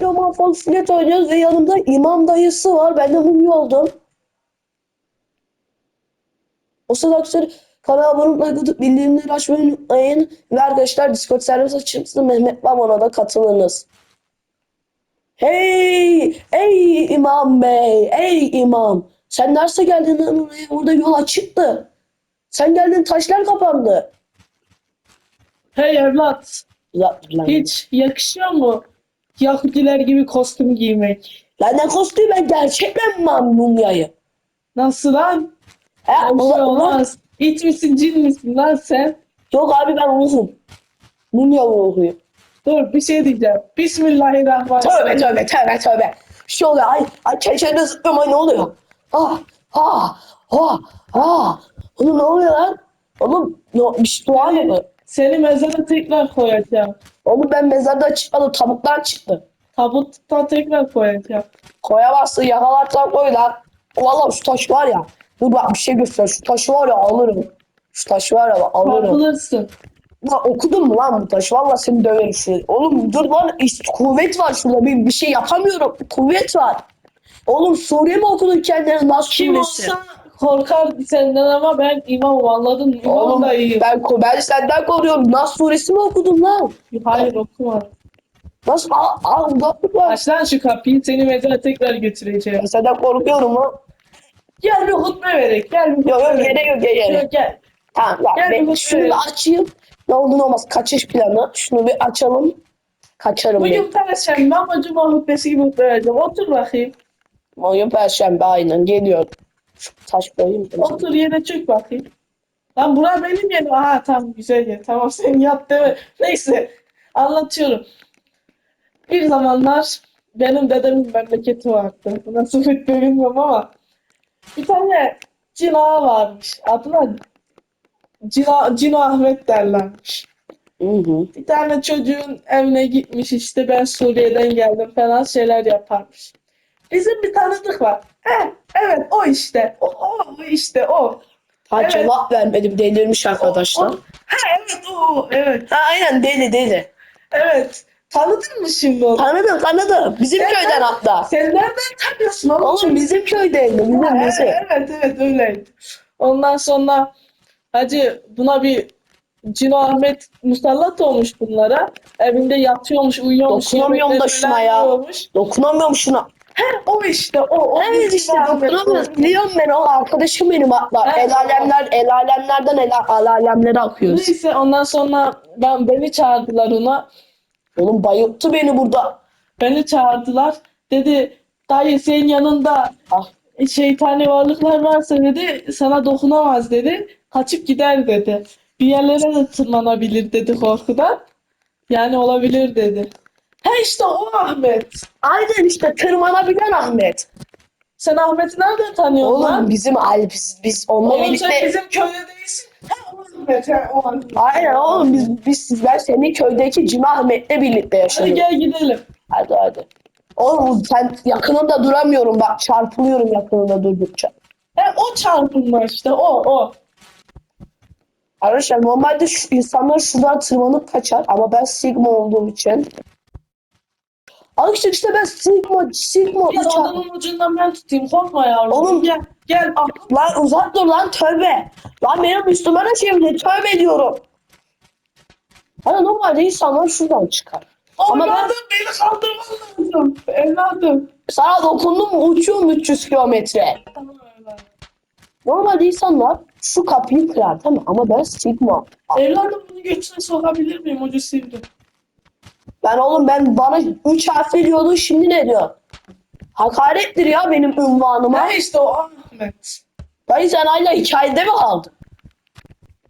Roman Fasuliyet oynuyoruz ve yanımda imam dayısı var. Ben de mumya oldum. O sırada arkadaşlar kanala abone olmayı, bildirimleri açmayı unutmayın. Ve arkadaşlar Discord servis açılmıştı. Mehmet var ona da katılınız. Hey! Ey imam bey! Ey imam! Sen nerede geldin oraya? Orada yol açıktı. Sen geldin taşlar kapandı. Hey evlat, hiç yakışıyor mu Yahudiler gibi kostüm giymek? lan ne kostüm ben gerçekten mumyayı? Nasıl lan? He, Bir şey ulan- ulan- olmaz. İç misin, cin misin lan sen? Yok abi ben ruhum. Mumya ruhuyum. Dur bir şey diyeceğim. Tövbe Bismillahirrahmanirrahim. tövbe tövbe tövbe. Bir şey oluyor. Ay, ay çeşende zıplama ne oluyor? Ah, ah, ah, ah. Oğlum ne oluyor lan? Oğlum no, bir şey dua mı? Seni mezara tekrar koyacağım. Oğlum ben mezarda çıkmadım. Tavuklar çıktı. Tabuttan tekrar koyacağım. Koyamazsın yakalarsan koy lan. Valla şu taş var ya. Dur bak bir şey göster. Şu taşı var ya alırım. Şu taşı var ya alırım. Korkulursun. Lan okudun mu lan bu taşı? Valla seni döverim şuraya. Oğlum dur lan kuvvet var şurada. Bir, bir şey yapamıyorum. Kuvvet var. Oğlum Suriye mi okudun kendine? Nasıl Kim olsa korkar senden ama ben imamım anladın mı? İmam Oğlum da iyi. ben, ben senden koruyorum. Nas suresi mi okudun lan? Hayır okumadım. Nasıl? Aa, aa uzaklık var. Aç lan şu kapıyı seni mezara tekrar götüreceğim. Ben senden korkuyorum lan. Gel bir hutbe verek. Gel bir hutbe Yok yok verek. gerek yok gerek yok. Gel, gel. Tamam lan Gel ben şunu bir açayım. Ne oldu ne olmaz. Kaçış planı. Şunu bir açalım. Kaçarım ben. Bugün perşembe ama cuma hutbesi gibi hutbe vereceğim. Otur bakayım. Bugün perşembe aynen geliyor. Taş koyayım. Otur yere çök bakayım. Lan bura benim yerim. Aha tamam güzel yer. Tamam sen yat deme. Neyse anlatıyorum. Bir zamanlar benim dedemin memleketi vardı. Nasıl hutbe bilmiyorum ama bir tane cin ağa varmış. Adına Cino, Cino Ahmet derlermiş. Hı hı. Bir tane çocuğun evine gitmiş işte ben Suriye'den geldim falan şeyler yaparmış. Bizim bir tanıdık var. He, evet o işte. O, o, işte o. Ha Evet. cevap vermedim delirmiş arkadaşlar. O- He evet o. Evet. Ha, aynen deli deli. Evet. Tanıdın mı şimdi onu? Tanıdım tanıdım. Bizim Sen- köyden hatta. Sen nereden tanıyorsun oğlum? Oğlum bizim köydeydi. Bizim Ha, bizim. Evet evet öyleydi. Ondan sonra hacı buna bir Cino Ahmet musallat olmuş bunlara. Evinde yatıyormuş, uyuyormuş. Dokunamıyorum da şuna ya. yiyormuş. Dokunamıyorum şuna. O işte o. o Evet işte o. Biliyorum ben o arkadaşım benim hatta. Evet. El alemler, el alemlerden el, el alemlere akıyoruz. Neyse ondan sonra ben beni çağırdılar ona. Oğlum bayılttı beni burada. Beni çağırdılar. Dedi dayı senin yanında Ah. şeytani varlıklar varsa dedi sana dokunamaz dedi. Kaçıp gider dedi. Bir yerlere de tırmanabilir dedi korkudan. Yani olabilir dedi. He işte o Ahmet. Aynen işte tırmanabilen Ahmet. Sen Ahmet'i nereden tanıyorsun Oğlum lan? bizim ay biz, biz onunla Oğlum sen birlikte. bizim köyde değilsin. He o Ahmet. He o Ahmet. Aynen oğlum biz, biz ben senin köydeki Cima Ahmet'le birlikte Hadi gel gidelim. Hadi hadi. Oğlum sen yakınında duramıyorum bak çarpılıyorum yakınında durdukça. He o çarpılma işte o o. Arkadaşlar normalde şu insanlar şuradan tırmanıp kaçar ama ben Sigma olduğum için. Arkadaşlar işte ben Sigma, Sigma Biz kaçar. adamın ucundan ben tutayım korkma yavrum. Oğlum- gel gel. Ah, Lan uzak dur lan tövbe. Lan benim Müslümana çevirdi tövbe ediyorum. Hani normalde insanlar şuradan çıkar. Ama ben Evladım beni kaldırman lazım. Evladım. sana dokundum mu uçuyorum 300 kilometre. Tamam evladım. Normalde insanlar şu kapıyı kırar tamam ama ben Sigma. Evladım bunu götüne sokabilir miyim? Ucu sivri. Ben oğlum ben bana 3 harf veriyordu şimdi ne diyor? Hakarettir ya benim ünvanıma. Ha işte o Ahmet. Dayı sen hala hikayede mi kaldın?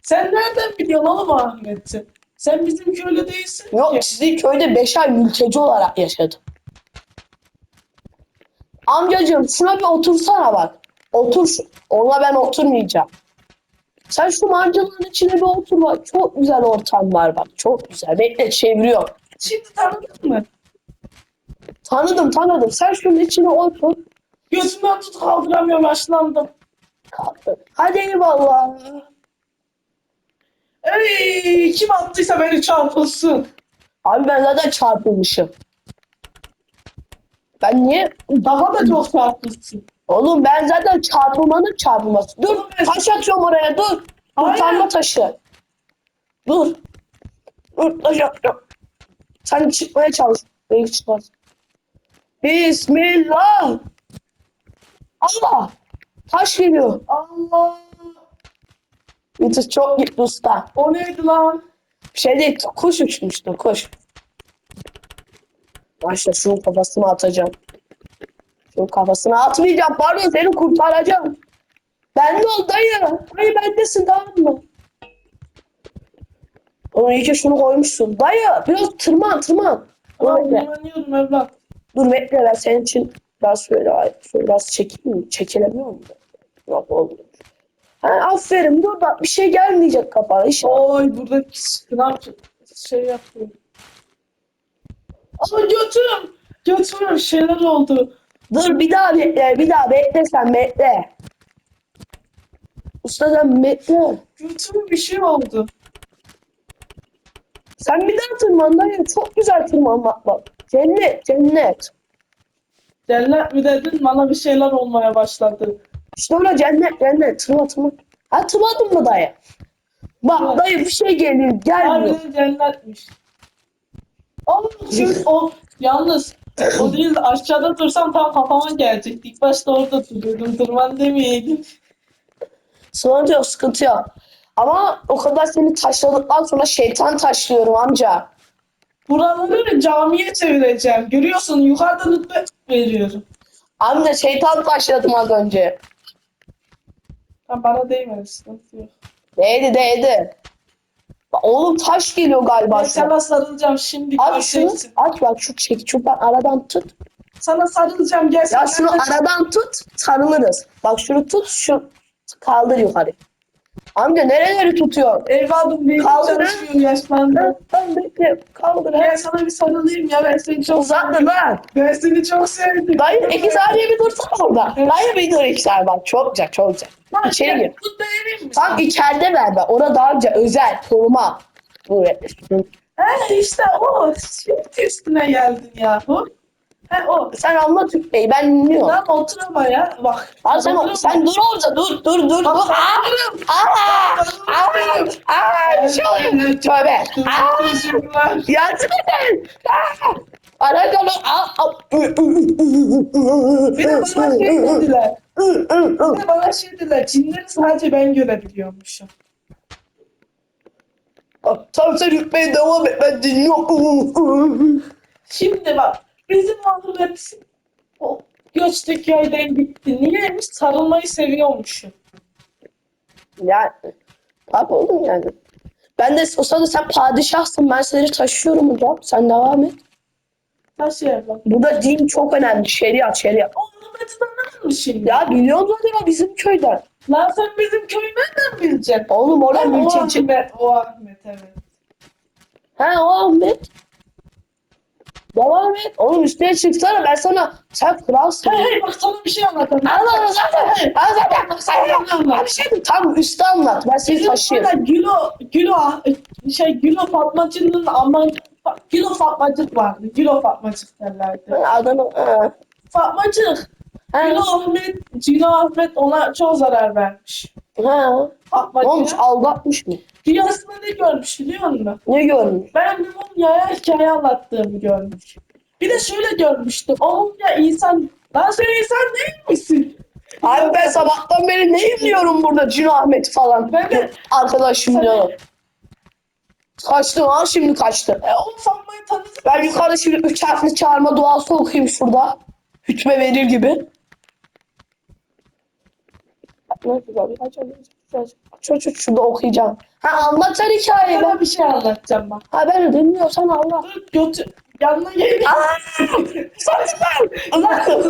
Sen nereden biliyorsun oğlum Ahmet'i? Sen bizim köylü değilsin Yok ki. sizin köyde 5 ay mülteci olarak yaşadım. Amcacığım şuna bir otursana bak. Otur. şu- Ona ben oturmayacağım. Sen şu mancınığın içine bir otur bak. Çok güzel ortam var bak. Çok güzel. Bekle çeviriyorum. Şimdi tanıdın mı? Tanıdım tanıdım. Sen şunun içine otur. Gözümden tut kaldıramıyorum yaşlandım. Kalktı. Hadi eyvallah. Ey kim attıysa beni çarpılsın. Abi ben zaten çarpılmışım. Ben niye? Daha da çok çarpmışsın. Oğlum ben zaten çarpılmanın çarpılması. Dur taş atıyorum oraya dur. Kurtarma taşı. Dur. Dur taş atıyorum. Sen çıkmaya çalış. Belki çıkmaz. Bismillah. Allah. Taş geliyor. Allah. Vites çok gitti usta. O neydi lan? Bir şey değil. Kuş uçmuştu. Kuş. Başla şunun kafasına atacağım. Şunun kafasına atmayacağım. Pardon seni kurtaracağım. Ben de ol dayı. Dayı bendesin tamam mı? Oğlum iyi ki şunu koymuşsun. Dayı biraz tırman tırman. Tamam inanıyorum evlat. Dur bekle ben senin için biraz şöyle, şöyle biraz çekeyim mi? Çekilemiyor mu? Yok olmuyor. Ha, aferin dur bak bir şey gelmeyecek kafana. İnşallah. Oy burada sınav şey yapıyor. Ama götüm. Götüme bir şeyler oldu. Dur bir daha bekle, bir daha bekle sen bekle. Usta sen bekle. Götüme bir şey oldu. Sen bir daha tırman dayı. Çok güzel tırmanmak bak. Cennet, cennet. Cennet mi dedin bana bir şeyler olmaya başladı. İşte öyle cennet, cennet. Tırman, tırman. Ha tırmadın mı dayı? Bak Evet. dayı bir şey geliyor, gelmiyor. Harbiden cennetmiş. Ama çünkü o yalnız o değil de aşağıda dursam tam kafama gelecekti. İlk başta orada duruyordum. Durman demeyeydim. Sıkıntı yok, sıkıntı yok. Ama o kadar seni taşladıktan sonra şeytan taşlıyorum amca. Buraları camiye çevireceğim. Görüyorsun yukarıda rütbe veriyorum. Amca şeytan taşladım az önce. Ha, bana değmedi sıkıntı yok. Değdi, değdi. Oğlum taş geliyor galiba. Ben şu an. sana sarılacağım şimdi. Aç şunu, aç bak şu çek, şuradan aradan tut. Sana sarılacağım gel. Ya şunu aradan tut, sarılırız. Bak şunu tut, şu kaldır yukarı. Amca nereleri tutuyor? Evladım benim Kaldır. çalışmıyor yaşlandı. Ben bekle, kaldır. Gel sana bir sarılayım ya ben seni çok Uzatma lan. Ben seni çok sevdim. Dayı iki saniye bir dursana orada. Dayı bir dur iki saniye bak. Çok güzel, çok güzel. Lan İçeri gir. Tut da vereyim mi? Tam içeride ver be. Orada daha güzel, özel, koruma. Bu He işte o. Şimdi üstüne geldin yahu. He o. Sen anlat Bey, ben dinliyorum. Lan otur ama ya. Bak. Abi sen, Otur sen dur orada, dur, dur, dur, Bak, dur. Aa, aa, aa, aa, bir şey oluyor. Tövbe. Aa, yardım edin. Aa, ara kalı. Aa. Bir de bana şey dediler. Bir de bana şey dediler. Cinleri sadece ben görebiliyormuşum. Tamam sen yutmaya devam et, ben dinliyorum. Şimdi bak. Bizim Mahmut o göçteki köyden gitti. Niyeymiş? Sarılmayı seviyormuşum. Ya, tabii oğlum yani. Ben de o sırada sen padişahsın, ben seni taşıyorum hocam. Sen devam et. Yer bak. Burada din çok önemli, şeriat, şeriat. Onun acıdan mı şimdi? Ya biliyorum zaten o bizim köyden. Lan sen bizim köyü nereden bileceksin? Oğlum orada o mülteci. Ahmet, o Ahmet evet. Ha o Ahmet. Devam et. Oğlum üstüne çıksana ben sana. Sen kralsın. Hey hey bak sana bir şey anlatayım. Allah zaten. Allah zaten. Sen ya. Bir şey. Tam üstte anlat. Ben seni Bizim taşıyorum. burada Gülo, Gülo, şey Gülo Fatmacı'nın ama Gülo Fatmacık vardı. Gülo Fatmacık derlerdi. Adını. Fatmacık. Gülo Ahmet, Cino Ahmet ona çok zarar vermiş. Ha. Olmuş Fatmacı'ya. aldatmış mı? Rüyasında ne görmüş biliyor musun? Ne görmüş? Ben bir mumyaya hikaye anlattığımı görmüş. Bir de şöyle görmüştüm. O mumya insan... Lan sen insan değil misin? Abi ben sabahtan beri ne izliyorum burada Cino Ahmet falan. Ben de- Arkadaşım diyor. Kaçtı ha şimdi kaçtı. E, onu sanmayı tanıdım. Ben yukarıda şimdi üç harfli çağırma duası okuyayım şurada. Hükme verir gibi. Ne yapacağım? Aç Aç aç aç şurada okuyacağım. Ha anlat sen hikayeyi ben. Bir şey anlatacağım bak. Ha ben dinliyorsan Allah. Götür. Yanına gel. Uzak Uzak dur.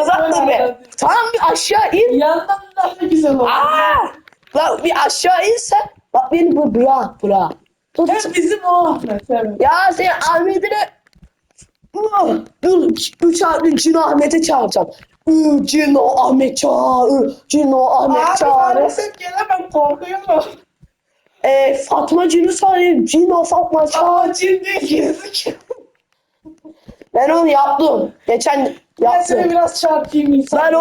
Uzak dur be. Tamam bir aşağı in. Yandan daha güzel olur. Aa! Bak bir aşağı insen. Bak beni bu bırak bırak. Dur. Hem bizim o Ahmet evet. Ya sen Ahmet'ine Dur, üç harfli Cino Ahmet'e çağıracağım. Cino Ahmet çağır, Cino Ahmet Abi çağır. maalesef gelemem korkuyorum. Ee, Fatma Cino çağırayım, Cino Fatma çağır. Ama cin değil gerizekalı. Ben onu yaptım. Geçen Ben seni yaptım. biraz çarpayım insan. Ben.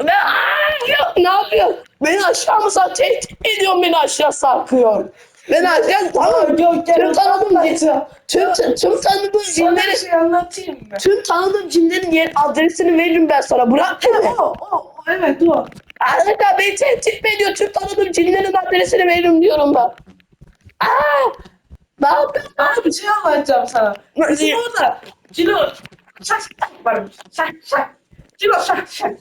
Ben Aa, ya, ne yapıyorsun? Beni aşağı mı sar? Tehdit ediyorsun beni aşağı sarkıyor. Beni aşağı tamam. Yok gel Tüm tanıdığım, tüm, tüm tanıdığım Sana bir cinlerin şey anlatayım mı? tüm tanıdığım cinlerin yer adresini veririm ben sana. Bırak beni. O, o, o, evet o. Arkadaşlar beni tehdit mi ediyor? Tüm tanıdığım cinlerin adresini veririm diyorum ben. Aa! Ne yapıyorsun? Ama bir şey anlatacağım sana. Bizim orada kilo şak şak varmış. Şak şak. Kilo şak şak.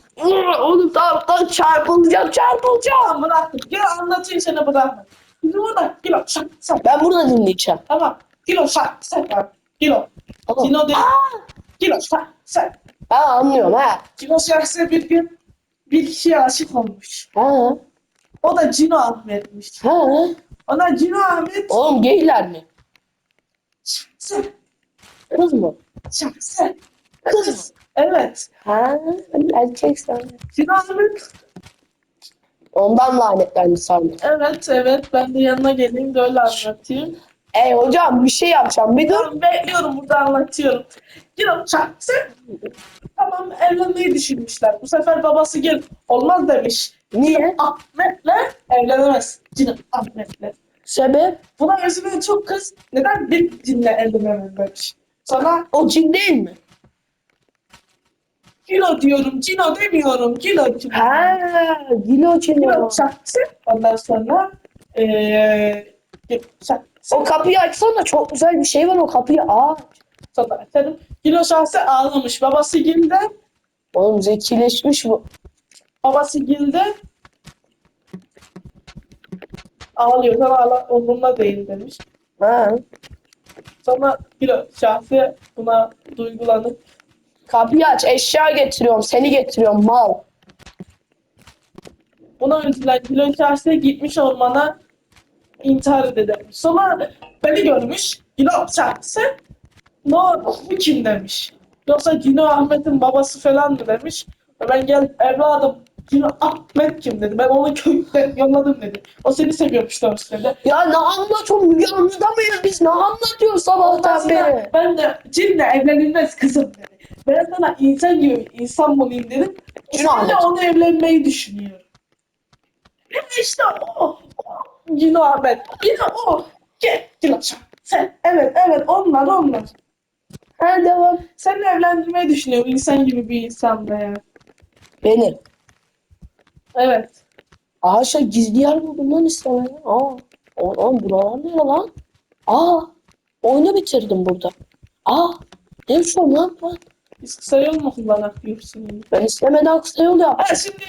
Oğlum tamam tamam çarpılacağım çarpılacağım. Bıraktım. Gel anlatayım sana bırakma. Bizim orada kilo şak şak. Ben burada dinleyeceğim. Tamam. Kilo şak şak var. Kilo. Tamam. Kilo değil. Aa! Kilo şak şak. Ha anlıyorum ha. Kilo şaksa bir gün bir kişiye aşık olmuş. Ha. O da Cino Ahmet'miş. Ha. Ona Cino Ahmet Oğlum geyler mi? şak Kız mı? şak şak. Kız. Evet. Ha. Erkek sandım. Cino Ahmet Ondan lanetlendi sandım. Evet evet ben de yanına geleyim de öyle anlatayım. Ey hocam bir şey yapacağım. Bir dur. Dur bekliyorum burada anlatıyorum. Gel sen tamam evlenmeyi düşünmüşler. Bu sefer babası gel olmaz demiş. Niye? Ahmet'le evlenemez. Cino Ahmet'le. Sebep? Buna üzülen çok kız neden bir cinle evlenemez demiş. Sana O cin değil mi? Kilo diyorum, Cino demiyorum, kilo kilo. Ha. Gilo cin. Kilo çaktı. Ondan sonra eee çaktı. O kapıyı açsana çok güzel bir şey var o kapıyı aç. Sonra efendim kilo şahsı ağlamış. Babası gilde Oğlum zekileşmiş bu. Babası girdi. Ağlıyor. Sana ağla, umurumda değil demiş. Ha. Sonra kilo şahsi buna duygulanıp Kapıyı aç eşya getiriyorum seni getiriyorum mal. buna üzülen kilo şahsi gitmiş ormana intihar ede demiş. Sonra beni görmüş. Kilo şahsi no bu kim demiş. Yoksa Cino Ahmet'in babası falan mı demiş. Ben gel evladım Cino Ahmet kim dedi. Ben onu köyden yolladım dedi. O seni seviyormuş demiş dedi. Ya ne anlatıyorsun? Anlı'da mıyız biz? Ne anlatıyoruz sabahtan Ondan beri? ben de cinle evlenilmez kızım dedi. Ben sana insan gibi insan bulayım dedim. Sen de onu evlenmeyi düşünüyor. İşte o. Cino Ahmet. Yine o. Gel. Cino Sen. Evet evet onlar onlar. Ha devam. Sen evlendirmeyi düşünüyor. insan gibi bir insan be ya. Beni. Evet. Ağaçta gizli yer buldum lan istemeye. Aa. Oğlum buralar ne lan? Aa. Oyunu bitirdim burada. Aa. Ne şu lan ben? Biz kısa yol mu kullanak diyorsun. Ben istemeden kısa yol yaptım. Ha şimdi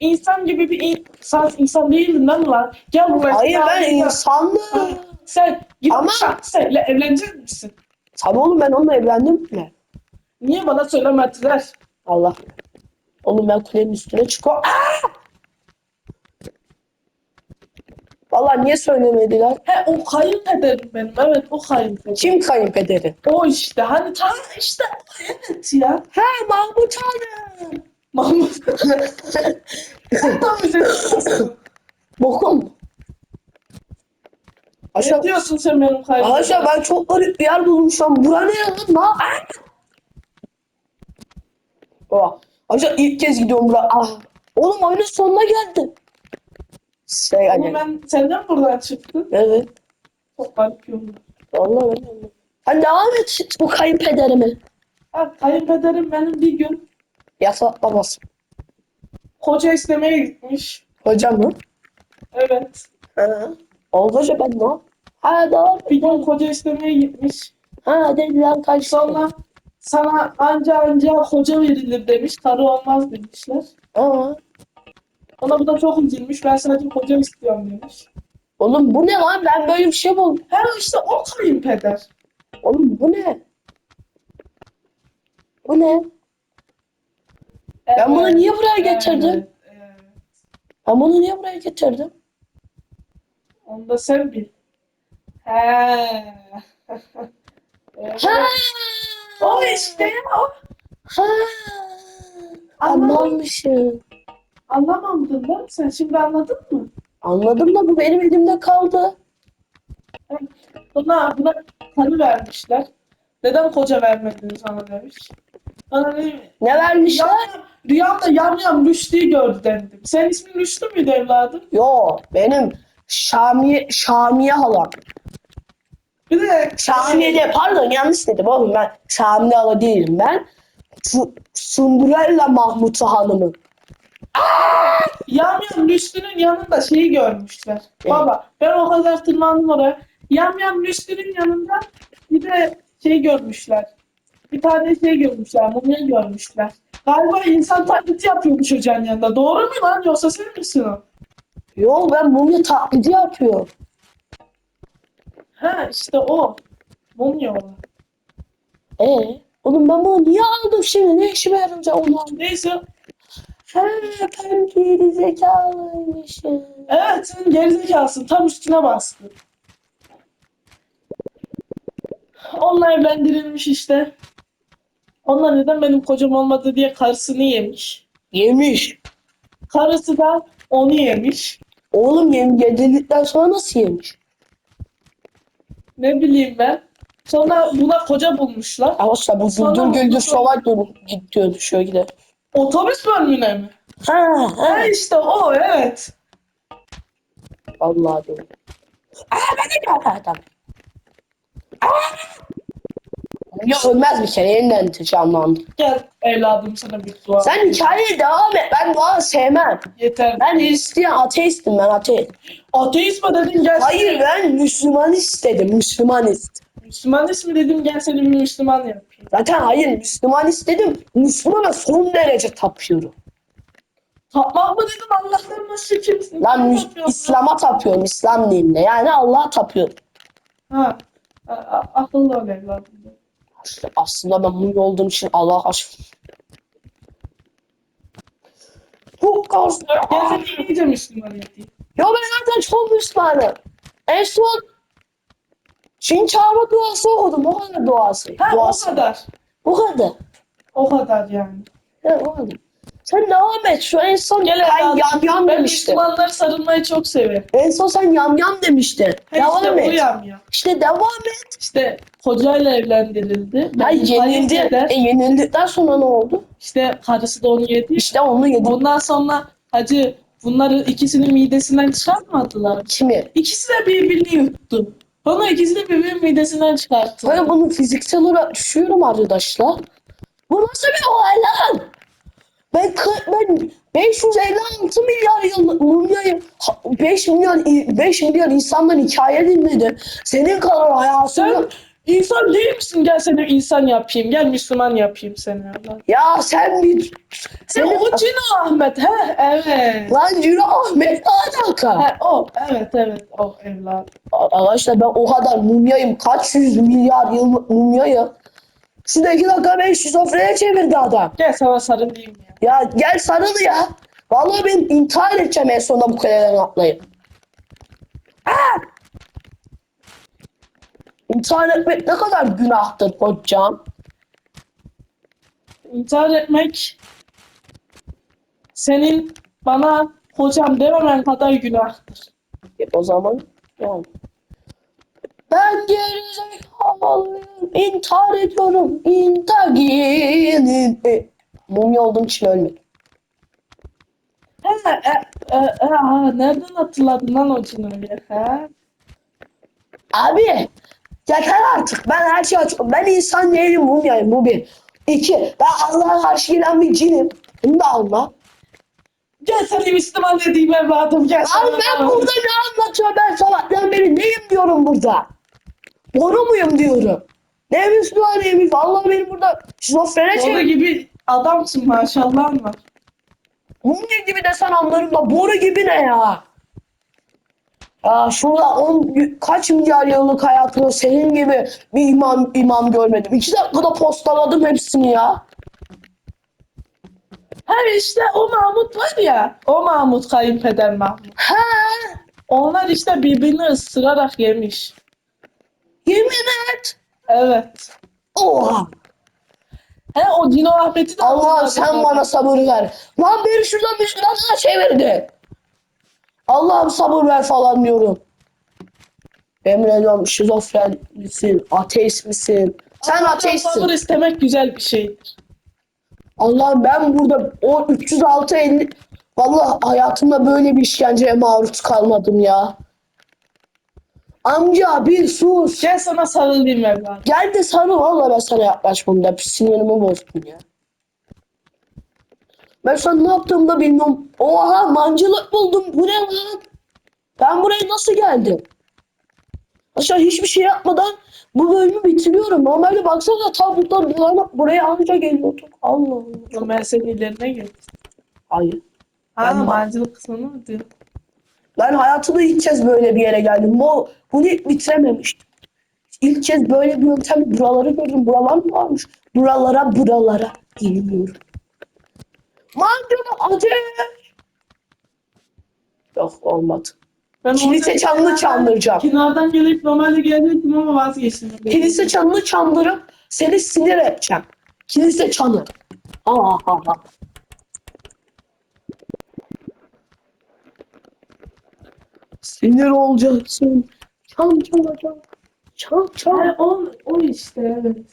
insan gibi bir insan, insan değildin lan lan. Gel buraya. Hayır ben insan- insanlığım. Sen git Ama- senle evlenecek misin? Tabii oğlum ben onunla evlendim mi? Niye bana söylemediler? Allah. Oğlum ben kulenin üstüne çıkıyorum. Aa! Vallahi niye söylemediler? He o kayınpederim benim. Evet o kayınpederim. Kim kayınpederi? O işte hani tam işte evet ya. Ha Mahmut Hanım. Mahmut. Tam bize Bokum. Ne Aşağı, diyorsun sen benim kayınpederim? aşağı ben çok garip bir yer bulmuşum. Bura ne lan? Ne? Baba. Aşağı ilk kez gidiyorum buraya. Ah. Oğlum oyunun sonuna geldim. Şey Ama yani. ben senden buradan çıktım. Evet. Çok garip yolda. Vallahi ben de. Ha devam et bu kayınpederimi. Ha, kayınpederim benim bir gün Yasak babası. koca istemeye gitmiş. Hocam mı? Evet. Ha. Oldu hoca ben ne? Ha doğru. Bir gün koca istemeye gitmiş. Ha dediler kaç Sonra sana anca anca koca verilir demiş. Karı olmaz demişler. Aa. Ona bu da çok üzülmüş. Ben sadece koca istiyorum demiş. Oğlum bu ne lan? Ben böyle bir şey buldum. He işte o kayınpeder. Oğlum bu ne? Bu ne? Ben bunu Evet, niye buraya getirdim? evet, evet. Ben bunu niye buraya getirdim? Onu da sen bil. He. Evet. Ha! O işte o. Ha! Anlamışım. Anlamadın lan sen şimdi anladın mı? Anladım da bu benim elimde kaldı. Buna, buna tanı vermişler. Neden koca vermedin sana demiş. Bana ne, Ne vermişler? Yam, rüyamda yam yam Rüştü'yü gördü dedim. Senin ismin Rüştü müydü evladım? Yo benim Şamiye, Şamiye halam. Bir de Şamiye de pardon yanlış dedim oğlum ben Şamiye hala değilim ben. Su, Sundurella Mahmut hanımı. Yam yam Rüştü'nün yanında şeyi görmüşler. Baba ben o kadar tırmandım oraya. Yam yam Rüştü'nün yanında bir de şey görmüşler. Bir tane şey görmüşler. Mumya görmüşler. Galiba insan taklidi yapıyormuş hocanın yanında. Doğru mu lan? Yoksa sen misin o? Yo ben mumya taklidi yapıyorum. Ha işte o. Mumya o. Ee, oğlum ben bunu niye aldım şimdi? Ne işime yarayacak onlar? Neyse. Ha ben geri zekalıymışım. Evet senin gerizekalısın. Tam üstüne bastı. Onunla evlendirilmiş işte. Onlar neden benim kocam olmadı diye karısını yemiş. Yemiş. Karısı da onu yemiş. Oğlum yem yedirdikten sonra nasıl yemiş? Ne bileyim ben. Sonra buna koca bulmuşlar. Ama bu Sonra güldür güldür mutlu- şovay dolu gidiyordu şöyle. Otobüs bölümüne mi? Ha Ha işte o evet. Vallahi değil. Aa ben de adam. Ya ölmez bir kere yeniden canlandı. Gel evladım sana bir dua. Sen hikayeye devam et. Ben dua sevmem. Yeter. Ben Hristiyan, ateistim ben ateist. Ateist mi dedin gel. Hayır ben Müslümanist dedim. Müslümanist. Müslümanist mi dedim gel seni bir Müslüman yapayım. Zaten hayır Müslümanist dedim. Müslümana son derece tapıyorum. Tapmak mı dedim Allah'tan başka kimsin? Lan? İslam'a tapıyorum. İslam dinine. Yani Allah'a tapıyorum. Ha. A- a- akıllı ol evladım. İşte aslında ben mumya olduğum için Allah aşkına. Çok. Gel seni iyice Müslüman yapayım. Ya ben zaten çok Müslümanım. En son Çin çağırma duası okudum. O kadar duası. Ha duası. o kadar. O kadar. O kadar yani. Ya, o kadar. Sen devam et. Şu en son Gel ben evladım. yam yam Ben demiştin. Müslümanları sarılmayı çok severim. En son sen yam yam demiştin. Ha devam işte et. uyam ya. İşte devam et. İşte kocayla evlendirildi. Ay Benim yenildi. kayınpeder, E, yenildikten sonra ne oldu? İşte karısı da onu yedi. İşte onu yedik. Ondan sonra hacı bunları ikisinin midesinden çıkartmadılar. Kimi? İkisi de birbirini yuttu. Sonra ikisi de birbirinin midesinden çıkarttı. Ben bunu fiziksel olarak düşüyorum arkadaşlar. Bu nasıl bir olay lan? Ben, ben 556 milyar yıllık mumyayı 5 milyar 5 milyar insandan hikaye dinledim. Senin kadar Sen hayatını insan değil misin? Gel seni insan yapayım. Gel Müslüman yapayım seni. Allah. ya sen bir Sen senin o Cino Ahmet. He evet. lan yürü Ahmet ne alaka? He o. Evet evet o evlat. Arkadaşlar ben o kadar mumyayım. Kaç yüz milyar yıllık mumyayı. Şurada iki dakika beni şizofrene çevirdi adam. Gel sana sarılayım ya. Ya gel sarıl ya. Vallahi ben intihar edeceğim en sonunda bu kaleden atlayıp. Aa! İntihar etmek ne kadar günahtır hocam. İntihar etmek senin bana hocam dememen kadar günahtır. E, o zaman yani. Ben gerizekalıyım. İntihar ediyorum. İntihar gelin. E, mumya olduğum için ölmedim. He, e, e, e, ha, nereden hatırladın lan o Cino'yu? He? Abi yeter artık. Ben her şeyi açıklıyorum. Ben insan değilim mumyayım bu bir. İki, ben Allah'a karşı gelen bir cinim. Bunu da alma. Gel seni Müslüman dediğim evladım gel. Lan sana ben burada ne anlatıyorum? Ben sabahtan beri neyim diyorum burada? Doğru muyum diyorum. Ne Müslüman neymiş? Vallahi beni burada şizofrene Boru çevir. gibi adamsın maşallah var. Mumya gibi desen anlarım da boru gibi ne ya? Ya şurada on, kaç milyar yıllık hayatımda senin gibi bir imam imam görmedim. İki dakikada postaladım hepsini ya. He işte o Mahmut var ya. O Mahmut kayınpeder Mahmut. He, Onlar işte birbirini ısırarak yemiş. yemin et. Evet. Oha. He o Cino Ahmet'i de Allah sen bana sabır ver. Lan beni şuradan Müslümanlığa çevirdi. Allah'ım sabır ver falan diyorum. Yemin ediyorum şizofren misin? Ateist misin? Sen Allah'tan ateistsin. Sabır istemek güzel bir şeydir. Allah'ım ben burada o 306 50 Vallahi hayatımda böyle bir işkenceye maruz kalmadım ya. Amca bir sus. Gel sana sarılayım evladım. Gel de sarıl valla ben sana yaklaşmam da sinirimi bozdun ya. Ben sana ne yaptığımı da bilmiyorum. Oha mancılık buldum. Bu ne lan? Ben buraya nasıl geldim? Aşağı hiçbir şey yapmadan bu bölümü bitiriyorum. Normalde baksana ta buradan buraya, anca geliyorduk. Allah Allah. Ben senin ilerine geldim. Hayır. Ha, Ben- mancılık kısmını mı diyor? Ben hayatımda ilk kez böyle bir yere geldim. Bu, bunu bitirememiştim. İlk kez böyle bir yöntem buraları gördüm. Buralar mı varmış? Buralara buralara geliyorum. Mancını ateş! Yok olmadı. Ben Kilise çanını çaldıracağım. Kenardan gelip normalde gelecektim ama vazgeçtim. Kilise çanını çaldırıp seni sinir edeceğim. Kilise çanı. Ha ha ha. Sinir olacaksın. Çan çalacağım. Çan çal. Ha, o, o işte evet.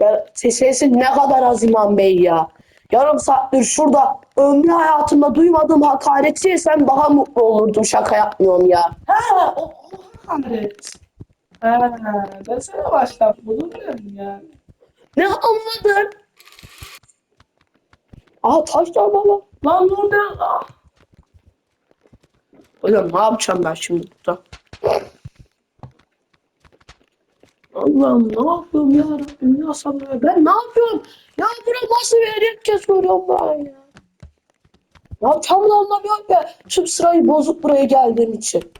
Ben sesi ne kadar az İmam Bey ya. Yarım saattir şurada ömrü hayatımda duymadığım hakareti yesem daha mutlu olurdum. Şaka yapmıyorum ya. Ha o, o hakaret. Ha, ben sana baştan bunu diyorum ya. Ne anladın? Aa taşlar baba. Lan burada Hocam ne yapacağım ben şimdi burada? Allah'ım ne yapıyorum ya Rabbim ya sabır. Ben ne yapıyorum? Ya bura nasıl bir kez görüyorum ben ya. Ne yapacağımı da anlamıyorum ya. Tüm sırayı bozup buraya geldiğim için.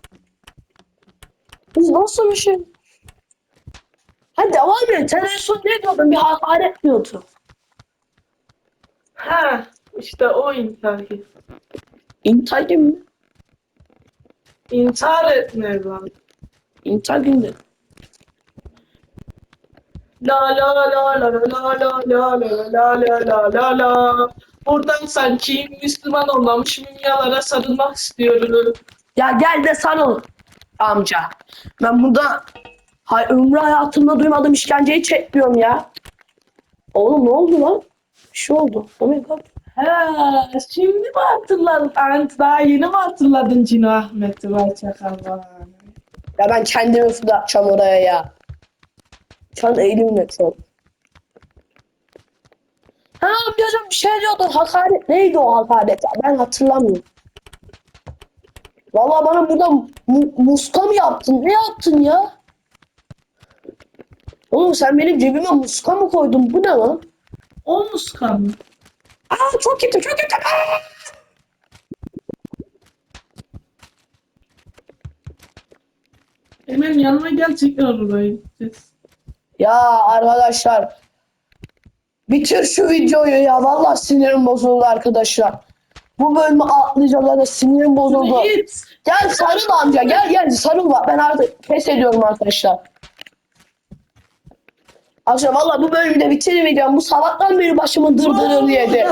Biz nasıl bir şey? Hadi devam et. Sen en son ne diyordun? Bir hakaret diyordun. ha işte o intihar. İntihar gibi mi? İntihar etme lan. İntihar gibi mi? La la la la la la la la la la la la la. Buradan sanki Müslüman olmamış mumyalara sarılmak istiyorum. Ya gel de sarıl amca. Ben burada hay ömrü hayatımda duymadığım işkenceyi çekmiyorum ya. Oğlum ne oldu lan? Bir şey oldu. Oh my god. Ha, şimdi mi hatırladın? Ant daha yeni mi hatırladın Cino Ahmet'i vay çakallar. Ya ben kendimi fırlatacağım oraya ya. Şu an eğilimle çok. Ha amcacığım bir şey diyordun. Hakaret. Neydi o hakaret? Ben hatırlamıyorum. Vallahi bana burada mu- muska mı yaptın? Ne yaptın ya? Oğlum sen benim cebime muska mı koydun? Bu ne lan? O muskan mı? Aa çok kötü çok kötü. Aa! Hemen yanıma gel tekrar oraya gideceğiz. Ya arkadaşlar bitir şu videoyu ya. Vallahi sinirim bozuldu arkadaşlar. Bu bölümü atlayacağım zaten sinirim bozuldu. Gel sarıl amca gel gel sarıl bak ben artık pes ediyorum arkadaşlar. Arkadaşlar valla bu bölümü de bitirmeyeceğim. Bu sabahtan beri başımı dırdırır yedi.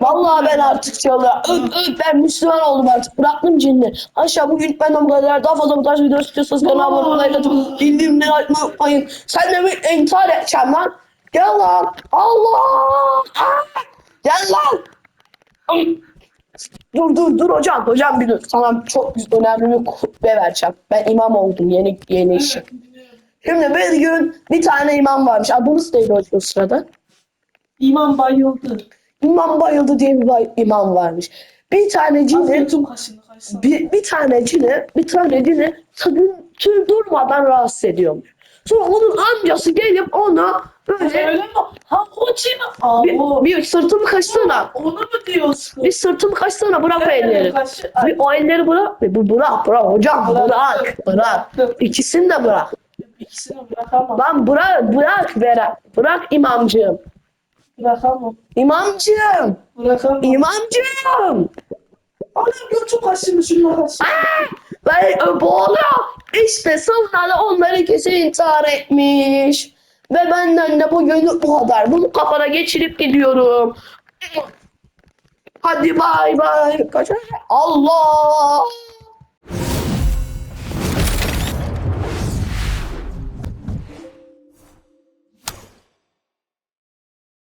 Vallahi ben artık çalıyor. Öp öp ben Müslüman oldum artık. Bıraktım cinni. Aşağı bugün benden bu kadar. Daha fazla bu tarz video istiyorsanız kanalıma abone olmayı. Bildirimleri açmayı unutmayın. Sen de bir intihar edeceğim lan. Gel lan. Allah. Aa! Gel lan. Dur dur dur hocam. Hocam bir dur. Sana çok önemli bir hutbe vereceğim. Ben imam oldum yeni yeni işim. Şimdi bir gün bir tane imam varmış. Adınız neydi hocam o sırada? İmam bayıldı. İmam Bayıldı diye bir bay- imam varmış. Bir tane cini, bir, bir tane cini, bir tane cini tüm, tüm durmadan rahatsız ediyormuş. Sonra onun amcası gelip ona böyle Öyle mi? Ha o bir, o. bir sırtımı kaçsana. Onu mu diyorsun? Bir sırtımı kaçsana bırak o elleri. Bir o elleri bırak. Bir, bırak bırak hocam bırak bırak. İkisini de bırak. İkisini bırakamam. Lan bırak bırak Berat. Bırak imamcığım. Bırakamam. İmamcığım. Bırakamam. İmamcığım. Ana götü kaşını şunu kaşını. Ben boğuluyor. İşte sonra da onları kesin intihar etmiş. Ve benden de bugünlük bu kadar. Bunu kafana geçirip gidiyorum. Hadi bay bay. Kaç- Allah.